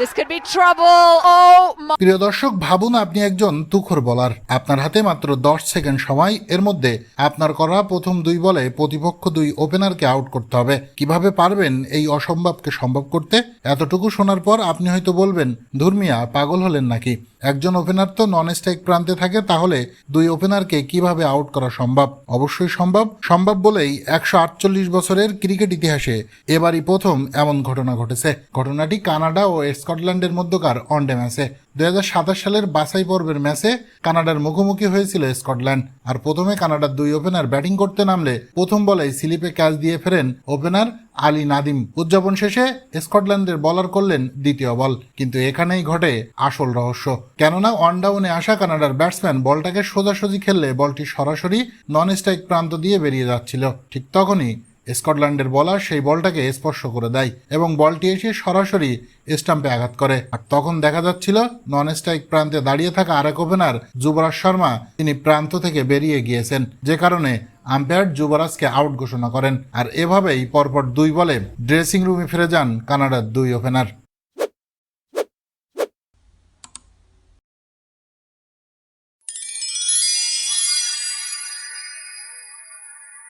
This could be trouble. Oh my. প্রিয় দর্শক, ভাবুন আপনি একজন তুখর বলার। আপনার হাতে মাত্র দশ সেকেন্ড সময়, এর মধ্যে আপনার করা প্রথম দুই বলে প্রতিপক্ষ দুই ওপেনারকে আউট করতে হবে। কীভাবে পারবেন এই অসম্ভবকে সম্ভব করতে? এতটুকু শোনার পর আপনি হয়তো বলবেন ধর্মিয়া পাগল হলেন নাকি? একজন ওপেনার তো নন স্ট্রাইক প্রান্তে থাকে, তাহলে দুই ওপেনারকে কীভাবে আউট করা সম্ভব? অবশ্যই সম্ভব। সম্ভব বলেই একশো আটচল্লিশ বছরের ক্রিকেট ইতিহাসে এবারই প্রথম এমন ঘটনা ঘটেছে। ঘটনাটি কানাডা ও স্কটল্যান্ডের মধ্যকার ওয়ানডে ম্যাচে। দু হাজার সাতাশ সালের বাছাই পর্বের ম্যাচে কানাডার মুখোমুখি হয়েছিল স্কটল্যান্ড। আর প্রথমে কানাডার দুই ওপেনার ব্যাটিং করতে নামলে প্রথম বলেই স্লিপে ক্যাচ দিয়ে ফেরেন ওপেনার আলী নাদিম। উদযাপন শেষে স্কটল্যান্ডের বলার করলেন দ্বিতীয় বল। কিন্তু এখানেই ঘটে আসল রহস্য। কেননা ওয়ান ডাউনে আসা কানাডার ব্যাটসম্যান বলটাকে সোজাসুজি খেললে বলটি সরাসরি নন স্ট্রাইক প্রান্ত দিয়ে বেরিয়ে যাচ্ছিল। ঠিক তখনই স্কটল্যান্ডের বলার সেই বলটাকে স্পর্শ করে দেয় এবং বলটি এসে সরাসরি স্টাম্পে আঘাত করে। আর তখন দেখা যাচ্ছিল নন স্ট্রাইক প্রান্তে দাঁড়িয়ে থাকা আরেক ওপেনার যুবরাজ শর্মা, তিনি প্রান্ত থেকে বেরিয়ে গিয়েছেন, যে কারণে আম্পায়ার যুবরাজকে আউট ঘোষণা করেন। আর এভাবেই পরপর দুই বলে ড্রেসিং রুমে ফিরে যান কানাডার দুই ওপেনার